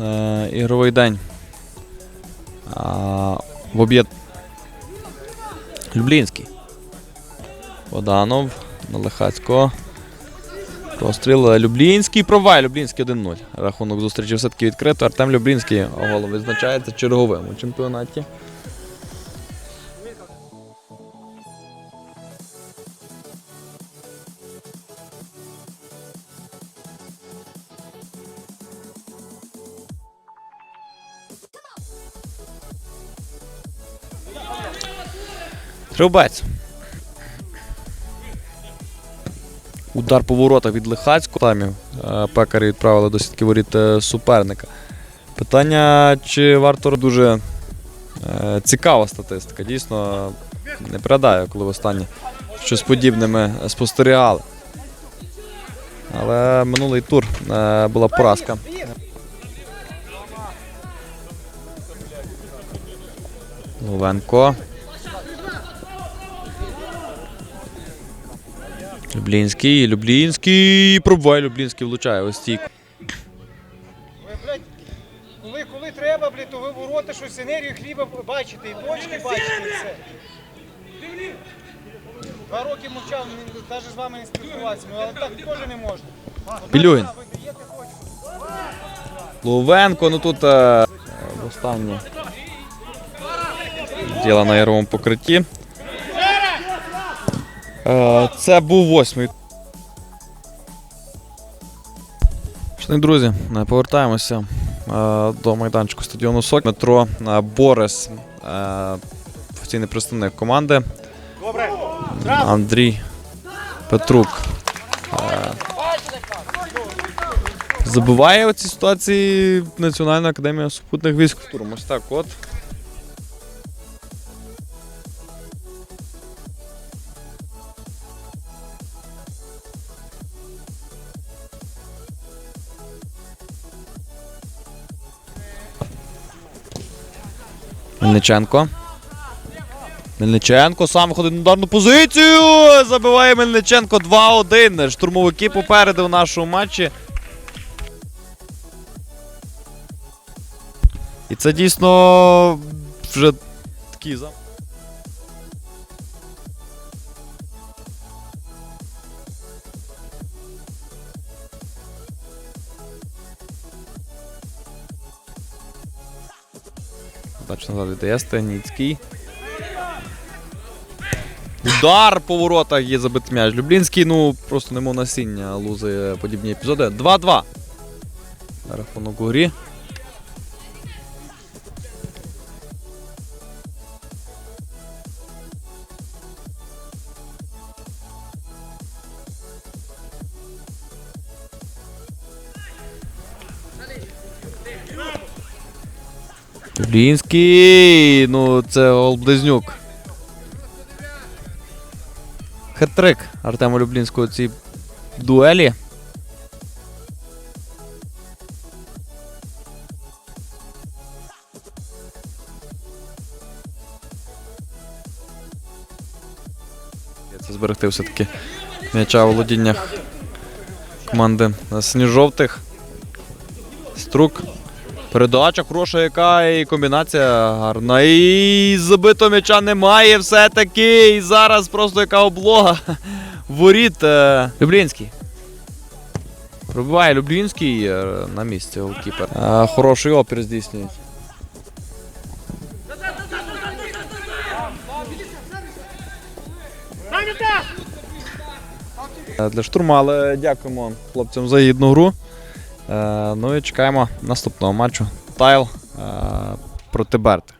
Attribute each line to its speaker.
Speaker 1: е, ігровий день. А, в об'єд. Люблінський. Воданов Налихацько. Простріл Люблінський. Провай. Люблінський 1-0. Рахунок зустрічі все-таки відкрито. Артем Люблінський голов відзначається черговим у чемпіонаті. Трубець. Удар по воротах від Лихацького. Е, пекарі відправили до сітки воріт е, суперника. Питання, чи варто дуже е, цікава статистика. Дійсно, не пригадаю, коли востаннє щось подібне ми спостерігали. Але минулий тур була поразка. Ловенко. Люблінський, Люблінський. Пробуває Люблінський влучає ось стійку.
Speaker 2: Ви, блядь, коли, коли треба, блядь, то ви ворота щось енергію хліба бачите, і точки бачите, і все. Два роки мовчав, навіть з вами не спілкуватися, ну але так теж не можна.
Speaker 1: Пілюгін. Ловенко, ну тут е, останнє діло на яровому покритті. Е, це був восьмий. Шановні друзі, е, повертаємося е, до майданчику стадіону Сок. Метро Борис, офіційний представник команди.
Speaker 2: Добре.
Speaker 1: Андрій Петрук. Забуває у цій ситуації Національна академія супутних військ. Ось так от. Мельниченко. Мельниченко сам виходить на ударну позицію. Забиває Мельниченко 2-1. Штурмовики попереду в нашому матчі. І це дійсно вже такий зам. Удачно назад віддає Станіцький. Удар по воротах є забитий м'яч. Люблінський, ну просто немов насіння лузає подібні епізоди. 2-2. На Рахунок у грі. Люблінський. Ну, це гол Близнюк. Хет-трик Артема Люблінського цій дуелі. Це зберегти все-таки м'яча у володіннях команди синьо-жовтих. Струк. Передача хороша яка і комбінація гарна. І забитого м'яча немає все-таки. І зараз просто яка облога. Воріт е, Люблінський. Пробиває Люблінський е, на місці голкіпер. Е, Хороший опір здійснюють. Е, Для штурму, але дякуємо хлопцям за гідну гру. Е, Ну і чекаємо наступного матчу. Тайл е, проти Берти.